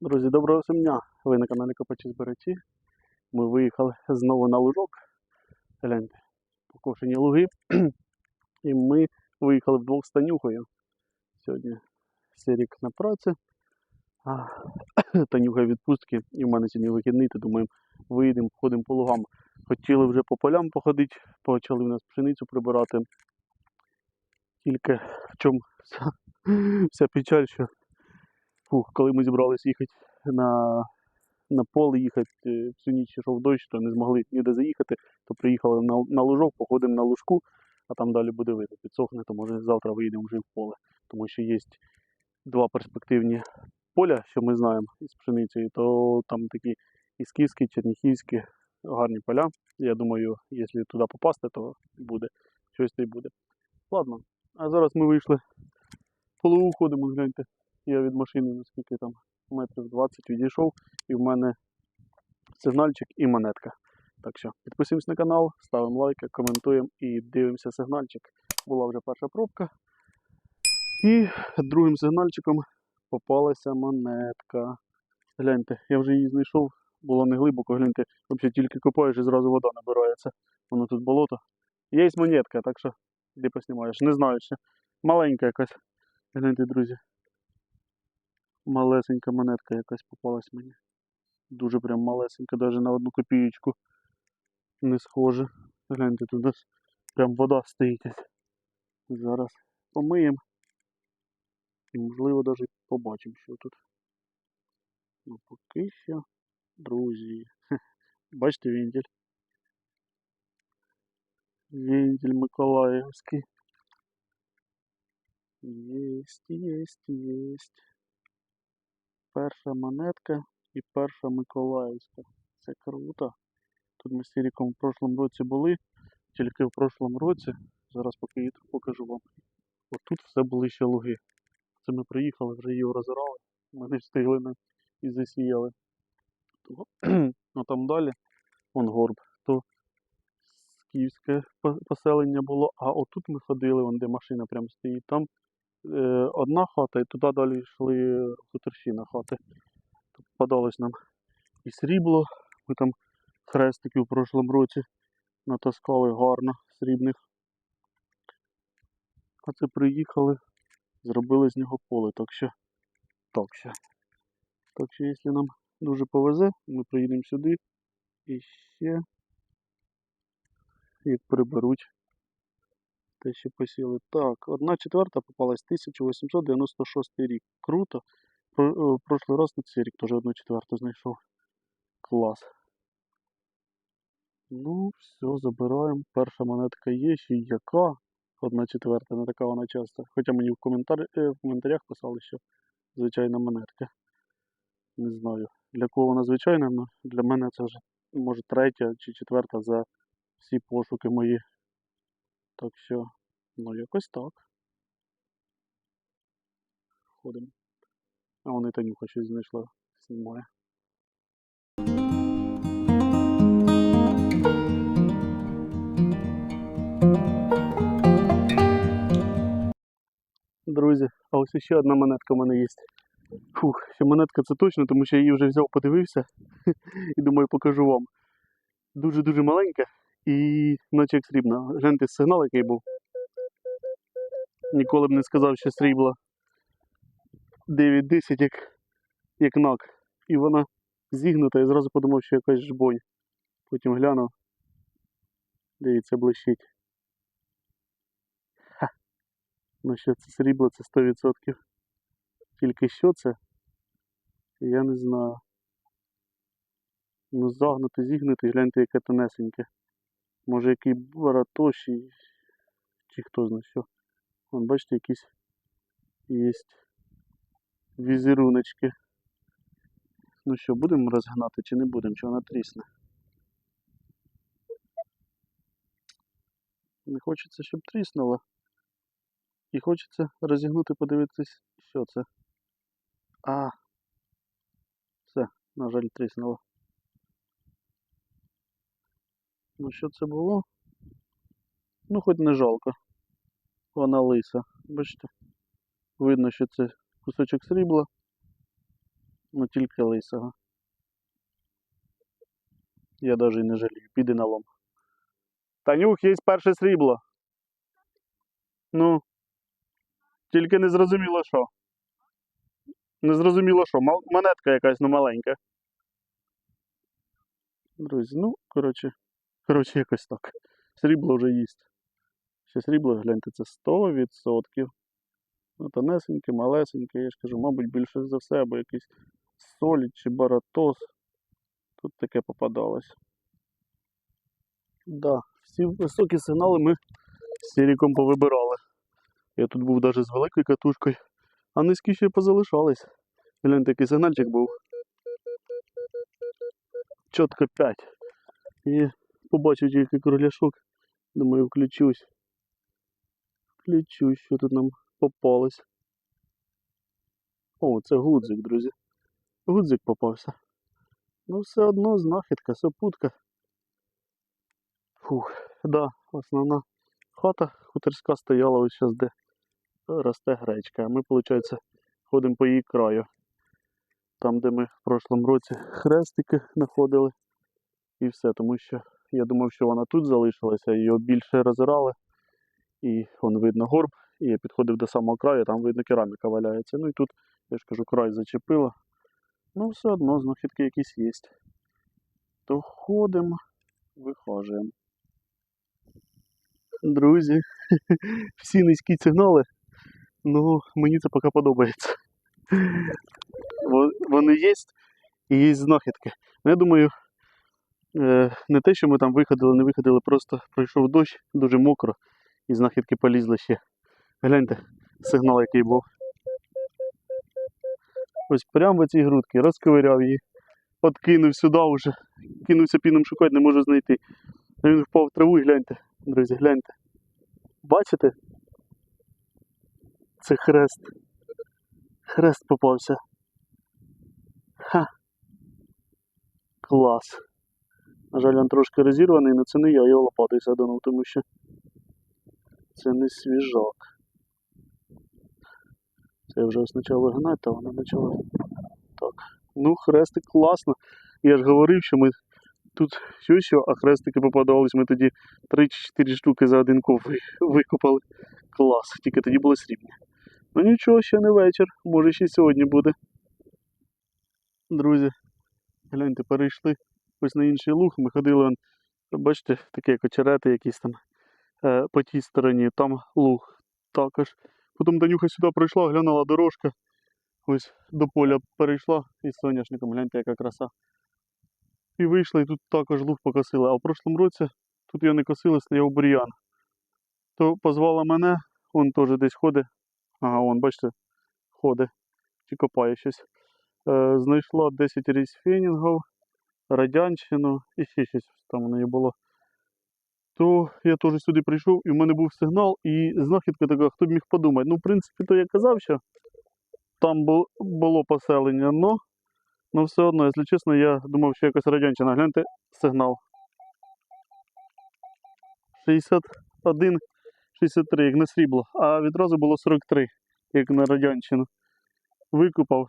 Друзі, доброго всім! Ви на каналі Копачі Збирачі. Ми виїхали знову на лужок. Гляньте, покошені луги. І ми виїхали вдвох з Танюхою. Сьогодні Сирік на праці, а Танюха відпустки. І в мене сьогодні вихідний, то думаємо, виїдемо, ходимо по лугам. Хотіли вже по полям походити, почали в нас пшеницю прибирати. Тільки в чому вся печаль, що Фух, коли ми зібралися їхати на, на поле, їхати всю ніч йшов дощ, то не змогли ніде заїхати, то приїхали на, на лужок, походимо на лужку, а там далі буде видно. Підсохне, то може завтра виїдемо вже в поле. Тому що є два перспективні поля, що ми знаємо із пшеницею, то там такі ісківські, черніхівські, гарні поля. Я думаю, якщо туди попасти, то буде. Щось то й буде. Ладно, а зараз ми вийшли по лугу ходимо, гляньте. Я від машини наскільки там метрів 20 відійшов, і в мене сигнальчик і монетка. Так що підписуємось на канал, ставимо лайки, коментуємо і дивимося сигнальчик. Була вже перша пробка. І другим сигнальчиком попалася монетка. Гляньте, я вже її знайшов, було не глибоко, гляньте, взагалі тільки копаєш і зразу вода набирається. Воно тут болото. Є монетка, так що де поснімаєш. Не знаю ще. Маленька якась. Гляньте, друзі малесенька монетка якась попалась мені. Дуже прям малесенька, навіть на одну копієчку не схоже. Гляньте, тут прям вода стоїть. Зараз помиємо. І можливо навіть побачимо, що тут. Ну поки що, друзі. Бачите вентиль? Вентиль Миколаївський. Єсть, єсть, єсть перша монетка і перша Миколаївська. Це круто. Тут ми з Сіріком в прошлому році були, тільки в прошлому році. Зараз поки покажу вам. Отут все були ще луги. Це ми приїхали, вже її розорали. Ми не встигли на- і засіяли. То, а там далі, вон горб, то по- поселення було, а отут ми ходили, вон де машина прямо стоїть. Там одна хата, і туди далі йшли хуторщина хати. Попадалось нам і срібло. Ми там хрестики в прошлому році натаскали гарно срібних. А це приїхали, зробили з нього поле. Так що, так що. Так що, якщо нам дуже повезе, ми приїдемо сюди і ще як приберуть те, що посіли. Так, одна четверта попалась 1896 рік. Круто. Е, прошлий раз на цей рік теж одну четверту знайшов. Клас. Ну, все, забираємо. Перша монетка є, ще яка. Одна четверта, не така вона часто. Хоча мені в, коментар... е, в коментарях писали, що звичайна монетка. Не знаю. Для кого вона звичайна, але для мене це вже може третя чи четверта за всі пошуки мої. Так що, ну якось так. Ходимо. А вони Танюха щось знайшла, знімає. Друзі, а ось ще одна монетка в мене є. Фух, ще монетка це точно, тому що я її вже взяв, подивився і думаю, покажу вам. Дуже-дуже маленька і наче як срібна. Гляньте сигнал, який був. Ніколи б не сказав, що срібло 9-10 як, як нак. І вона зігнута, я зразу подумав, що якась жбонь. Потім глянув. Дивіться, блищить. Ха. Ну що це срібло, це 100%. Тільки що це? Я не знаю. Ну загнути, зігнути, гляньте, яке тонесеньке. Може який баратоші, чи хто знає що. Вон, бачите, якісь є візеруночки. Ну що, будемо розгнати чи не будемо, чи вона трісне? Не хочеться, щоб тріснуло. І хочеться розігнути, подивитись, що це. А. Все, на жаль, тріснуло. Ну що це було? Ну, хоч не жалко. Вона лиса. Бачите? Видно, що це кусочок срібла. Ну тільки лисого. Я навіть не жалію. Піди на лом. Танюх, є перше срібло. Ну. Тільки не зрозуміло що. Не зрозуміло що. Монетка якась, ну маленька. Друзі, ну, коротше. Коротше, якось так. Срібло вже їсть. Ще срібло, гляньте, це 100%. Ну, тонесеньке, малесеньке, я ж кажу, мабуть, більше за все, або якийсь солід чи баратос. Тут таке попадалось. Да, всі високі сигнали ми з Сіріком повибирали. Я тут був навіть з великою катушкою, а низькі ще позалишались. Гляньте, який сигнальчик був. Чітко 5. І побачив тільки кругляшок. Думаю, включусь. Включусь, що тут нам попалось. О, це гудзик, друзі. Гудзик попався. Ну, все одно знахідка, сопутка. Фух, да, основна хата хуторська стояла ось зараз, де росте гречка. А ми, виходить, ходимо по її краю. Там, де ми в прошлому році хрестики знаходили. І все, тому що я думав, що вона тут залишилася, її більше розирали. І вон видно горб, і я підходив до самого краю, там видно кераміка валяється. Ну і тут, я ж кажу, край зачепило. Ну, все одно знахідки якісь є. То ходимо, вихожуємо. Друзі, всі низькі сигнали, ну мені це поки подобається. Во- Вони є і є знахідки. Ну, я думаю, не те, що ми там виходили, не виходили, просто пройшов дощ, дуже мокро, і знахідки полізли ще. Гляньте, сигнал який був. Ось прямо в цій грудці, розковиряв її, откинув сюди вже, кинувся піном шукати, не можу знайти. Він впав в траву і гляньте, друзі, гляньте. Бачите? Це хрест. Хрест попався. Ха. Клас. На жаль, він трошки розірваний, але це не я його лопатою саданув, тому що це не свіжак. Це я вже спочатку вигинати, а вона почала. Так. Ну, хрестик класно. Я ж говорив, що ми тут що що, а хрестики попадались, ми тоді 3-4 штуки за один ков ви- викопали. Клас, тільки тоді були срібні. Ну нічого, ще не вечір, може ще сьогодні буде. Друзі, гляньте, перейшли ось на інший луг. Ми ходили, он, бачите, такі як очерети якісь там е, по тій стороні, там луг також. Потім Данюха сюди прийшла, глянула дорожка. Ось до поля перейшла із соняшником, гляньте, яка краса. І вийшла, і тут також луг покосила. А в прошлому році тут я не косили, стояв бур'ян. То позвала мене, он теж десь ходить. Ага, вон, бачите, ходить чи копає щось. Е, знайшла 10 різ фенінгів, радянщину і ще щось там у неї було. То я теж сюди прийшов, і в мене був сигнал, і знахідка така, хто б міг подумати. Ну, в принципі, то я казав, що там було поселення, но, но все одно, якщо чесно, я думав, що якась радянщина. Гляньте сигнал. 61, 63, як на срібло, а відразу було 43, як на радянщину. Викупав,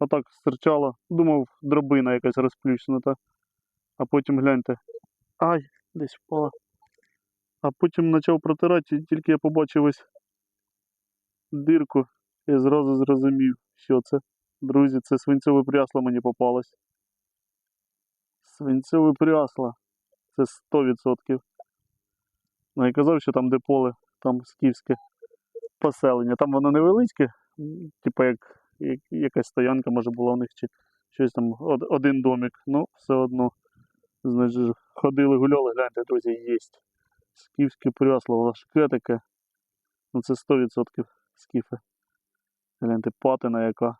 отак стирчало. Думав, дробина якась розплющенута. А потім гляньте. Ай, десь впала. А потім почав протирати, і тільки я побачив ось дирку, я зразу зрозумів, що це. Друзі, це свинцеве прясло мені попалось. Свинцеве прясло. Це 100%. Ну, я казав, що там де поле, там скіфське поселення. Там воно невеличке, типу як якась стоянка може була у них чи щось там один домик. Ну, все одно. Значить, ходили, гуляли, гляньте, друзі, є. Скіфське прясло, важке таке. Ну це 100% скіфи. Гляньте, патина яка.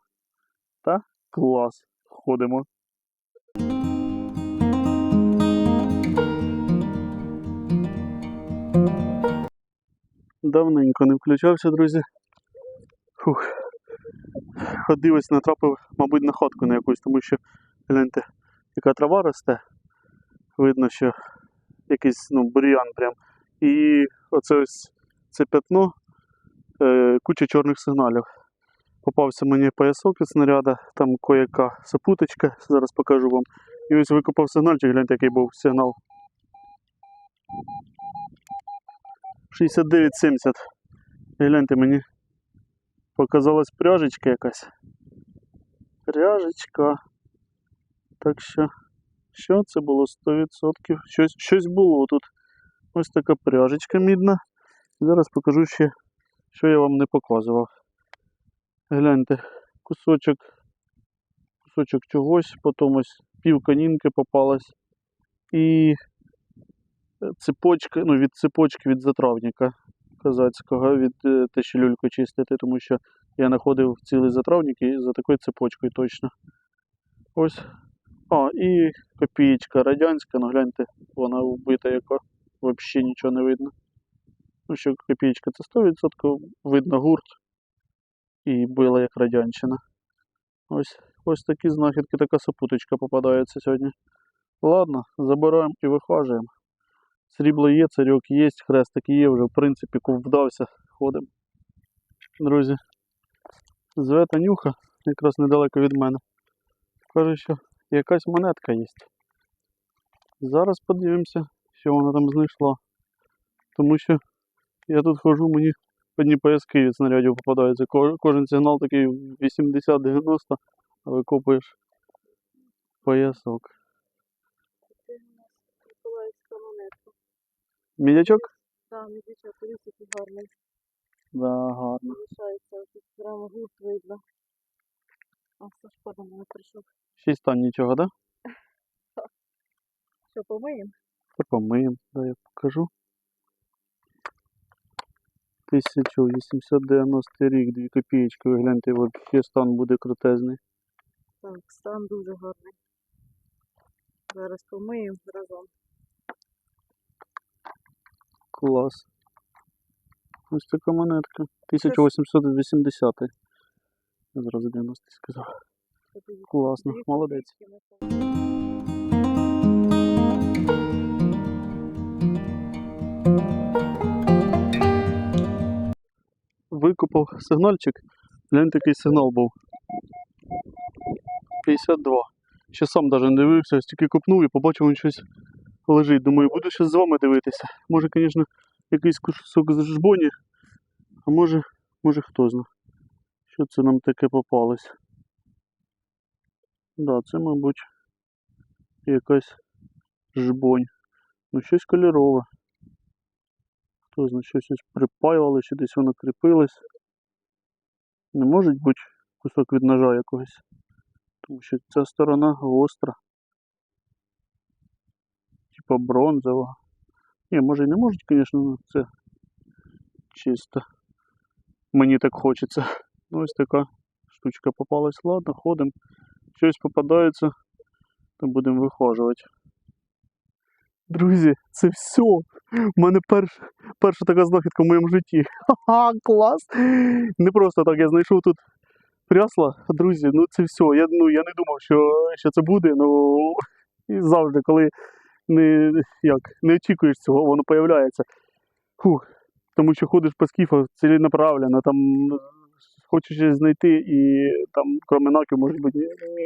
Та клас. Ходимо. Давненько не включався, друзі. Фух. Ходив ось натрапив, мабуть, на ходку на якусь, тому що гляньте, яка трава росте. Видно, що якийсь ну, бур'ян прям. І оце ось це пятно, е, куча чорних сигналів. Попався мені поясок від снаряда, там кое-яка сопуточка, зараз покажу вам. І ось викопав сигнальчик, гляньте, який був сигнал. 69,70. І гляньте, мені показалась пряжечка якась. Пряжечка. Так що, що це було 100%? Щось, щось було тут. Ось така пряжечка мідна. Зараз покажу ще, що я вам не показував. Гляньте, кусочок, кусочок чогось, потім ось пів канінки попалась. І цепочка, ну від цепочки від затравника козацького, від е, те, люльку чистити, тому що я знаходив цілий затравник і за такою цепочкою точно. Ось. А, і копієчка радянська, ну гляньте, вона вбита яка, взагалі нічого не видно. Ну, що копієчка це 100%, видно гурт і била як радянщина. Ось, ось такі знахідки, така сопуточка попадається сьогодні. Ладно, забираємо і вихажуємо. Срібло є, царьок є, хрестик є, вже в принципі вдався, ходимо. Друзі, зве Танюха, якраз недалеко від мене. Каже, що якась монетка є. Зараз подивимося, що вона там знайшла. Тому що я тут хожу, мені одні пояски від снарядів попадаються. Кожен сигнал такий 80-90, а викопуєш поясок. Це у нас Миколаївська монетка. Мідячок? Там дівчата, подивіться, який гарний. Да, гарно. Залишається, тут прямо гурт видно. А Сашко до мене прийшов. Шість тонн нічого, да? Що, помиємо? Та помиємо, да, я покажу. 1890 рік, 2 копієчки, ви гляньте, взагалі стан буде крутезний. Так, стан дуже гарний. Зараз помиємо разом. Клас. Ось така монетка. 1880. Я зразу 90 сказав. Класно, молодець. Викопав сигнальчик. Глянь, такий сигнал був. 52. Ще сам навіть не дивився, ось тільки копнув і побачив, він щось лежить. Думаю, буду ще з вами дивитися. Може, звісно, якийсь кусок з жбоні, а може, може хто знає. Що це нам таке попалось? Да, це, мабуть, якась жбонь. Ну, щось кольорове. Хто знає, щось ось припаювали, чи десь воно кріпилось. Не може бути кусок від ножа якогось. Тому що ця сторона гостра. Типа бронзова. Ні, може і не можуть, звісно, але це чисто. Мені так хочеться. Ну ось така штучка попалась. Ладно, ходимо. Щось попадається, то будемо вихожувати. Друзі, це все. У мене перша, перша така знахідка в моєму житті. Ха-ха, клас! Не просто так я знайшов тут прясла. Друзі, ну це все. Я, ну, я не думав, що, що це буде. Ну і завжди, коли не, як, не очікуєш цього, воно появляється. Фух. Тому що ходиш по скіфах ціленаправленно, там хочеш щось знайти, і там, крім наків, може бути,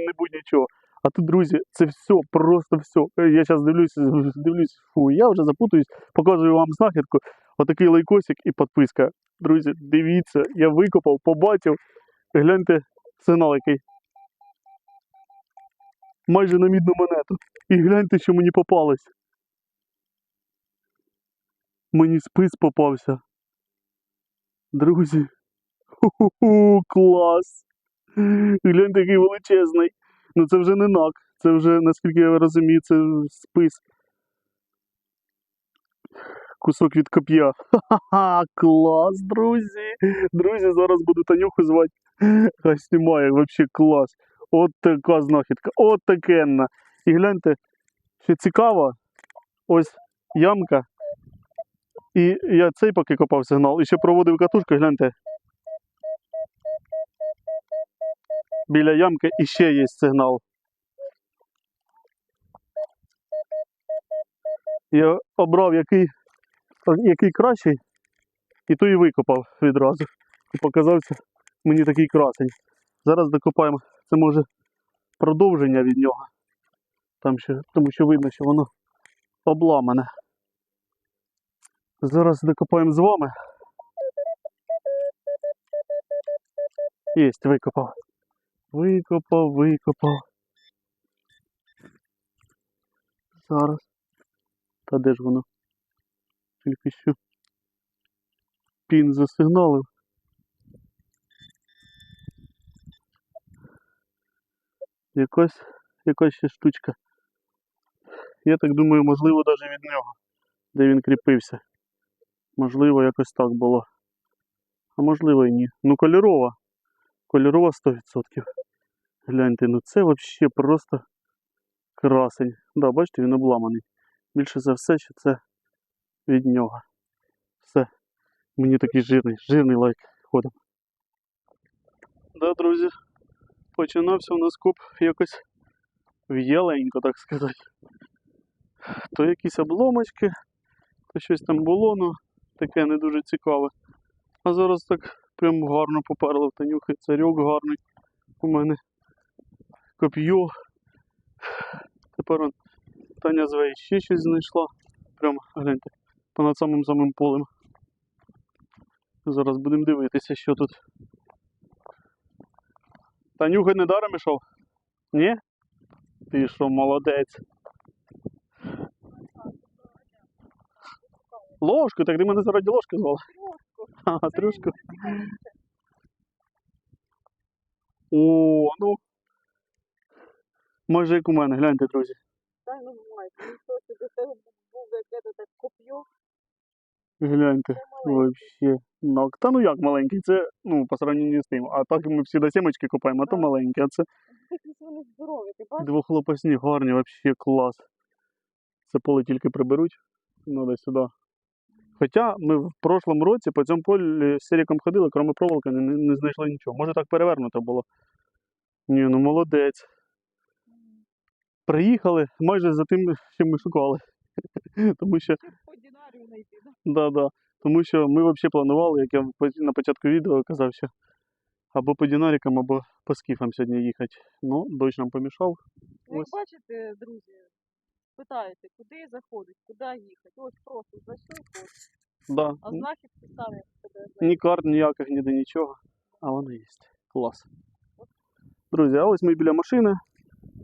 не буде нічого. А тут, друзі, це все, просто все. Я зараз дивлюсь, дивлюсь, фу, я вже запутуюсь, показую вам знахідку. Отакий лайкосик і підписка. Друзі, дивіться, я викопав, побачив. Гляньте сигнал який. Майже на мідну монету. І гляньте, що мені попалось. Мені спис попався. Друзі. Ху-ху-ху, клас. Гляньте, який величезний. Ну це вже не нак. Це вже, наскільки я розумію, це спис. Кусок від коп'я. Ха-ха, клас, друзі. Друзі, зараз буду Танюху звати. Хай знімає, взагалі клас. От така знахідка, от такенна. І гляньте, що цікаво, ось ямка. І я цей поки копав сигнал, і ще проводив катушку, гляньте. Біля ямки іще є сигнал. Я обрав який, який кращий, і то і викопав відразу. І показався мені такий красень. Зараз докопаємо. Це може продовження від нього. Там ще, тому що видно, що воно обламане. Зараз докопаємо з вами. Єсть, викопав. Викопав, викопав. Зараз. Та де ж воно? Тільки що. Пін засигналив. Якась, якась ще штучка. Я так думаю, можливо, навіть від нього, де він кріпився. Можливо, якось так було. А можливо і ні. Ну, кольорова. Кольорова 100%. Гляньте, ну це взагалі просто красень. Да, бачите, він обламаний. Більше за все, що це від нього. Все. Мені такий жирний, жирний лайк. Ходимо. Да, друзі. Починався у нас коп якось в'яленько, так сказати. То якісь обломочки, то щось там було, ну таке не дуже цікаве. А зараз так прям гарно поперло в танюхи. Царьок гарний у мене. Коп'ю. Тепер он Таня зве ще щось знайшла. Прямо гляньте, понад самим самим полем. Зараз будемо дивитися, що тут. Танюха недаром ішов? Ні? Ти що, молодець. Ложку, так ти мене заради ложки звала. А, трошку. О, ну. Як у мене, гляньте, друзі. Дай ну мать, ну що ти до тебе був яке так коп'ю. Гляньте. Вообще. Ну, та ну як маленький, це ну, по сравнению з тим. А так ми всі до сімочки копаємо, а то маленький, а це Якісь вони здорові, ти бачиш? двохлопасні, гарні, вообще клас. Це поле тільки приберуть. Надо сюди. Хоча ми в прошлому році по цьому полі з серіком ходили, крім проволоки, не, не знайшли нічого. Може так перевернуто було. Ні, ну молодець. Приїхали майже за тим, що ми шукали. Тому що Щоб по динарію знайти, да? Да, да. Тому що ми взагалі планували, як я на початку відео казав, що або по динарикам, або по скіфам сьогодні їхати. Ну, дощ нам помішав. Ну, як Ось. бачите, друзі, питаєте, куди заходить, куди їхати. Ось просто зайшли, ось. Да. а знахідки самі себе Ні карт, ніяких, ніде нічого. А воно є. Клас. Друзі, а ось ми біля машини.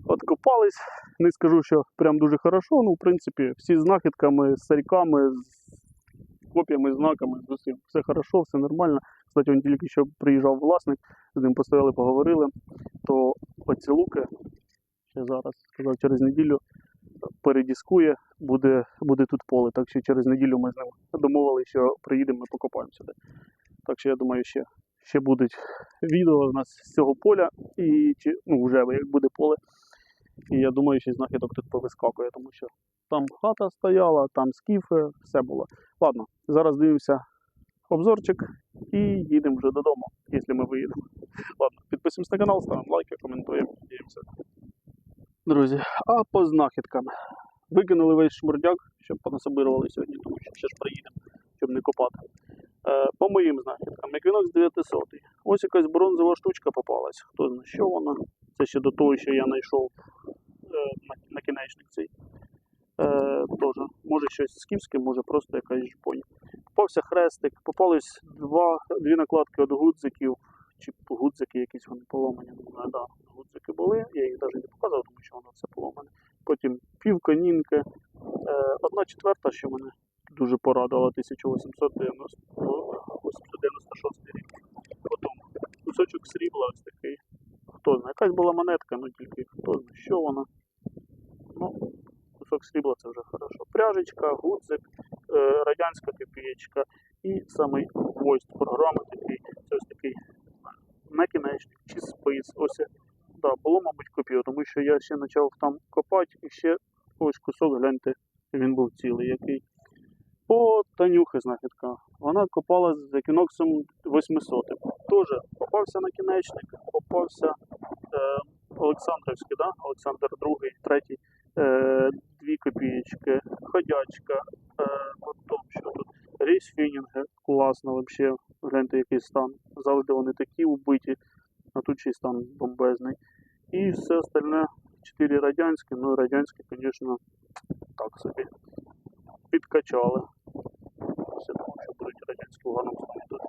Откопались. Не скажу, що прям дуже хорошо. Ну, в принципі, всі з знахідками, з царьками, з копіями, знаками, з усім. Все хорошо, все нормально. Кстати, він тільки що приїжджав власник, з ним постояли, поговорили. То оці луки, ще зараз сказав, через неділю передіскує, буде, буде тут поле. Так що через неділю ми з ним домовилися, що приїдемо, ми покопаємо сюди. Так що я думаю, ще, ще будуть відео у нас з цього поля, і чи, ну, вже як буде поле. І я думаю, що знахідок тут повискакує, тому що там хата стояла, там скіфи, все було. Ладно, зараз дивимося обзорчик і їдемо вже додому, якщо ми виїдемо. Ладно, підписуємося на канал, ставимо лайки, коментуємо, дивимося. Друзі, а по знахідкам. Викинули весь шмурдяк, щоб понасобирували сьогодні, тому що ще ж приїдемо, щоб не копати. Е, по моїм знахідкам, Еквінокс 900. Ось якась бронзова штучка попалась. Хто знає, що вона. Це ще до того, що я знайшов на, накінечник цей. Е, тоже. Може щось скіфське, може просто якась жпонь. Попався хрестик, попались два, дві накладки від гудзиків, чи гудзики якісь вони поломані. Знаю, да, гудзики були, я їх навіть не показував, тому що воно все поломане. Потім пів конінки, е, одна четверта, що мене дуже порадувала, 1890, рік. Потім кусочок срібла ось такий. Хто знає, якась була монетка, ну тільки хто знає, що вона. Ну, кусок срібла це вже хорошо. Пряжечка, гудзик, е, радянська копієчка і самий гвоздь програми такий, це ось такий накінечник чи спис. Ось да, було, мабуть, копію, тому що я ще почав там копати і ще ось кусок, гляньте, він був цілий який. По Танюхи знахідка. Вона копала з екіноксом 800. Теж попався накінечник, попався е, Олександрівський, да? Олександр II, третій, е, ходячка, е, потім що тут, Рейсфінінги, класно вообще. Гляньте, який стан. Завжди вони такі убиті, а тут ще й стан бомбезний. І все остальне 4 радянські, ну радянські, звісно, так собі. Підкачали. Все тому, що будуть радянські в гарному стані тут.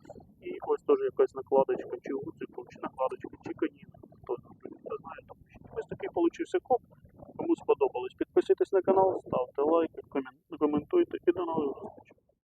І ось теж якась накладочка, чи гуциком, чи накладочка, чи каніна. Хто не знає, тому що ось такий получився коп. Сподобалось, підписуйтесь на канал, ставте лайки, коментуйте і до нових зустрічей.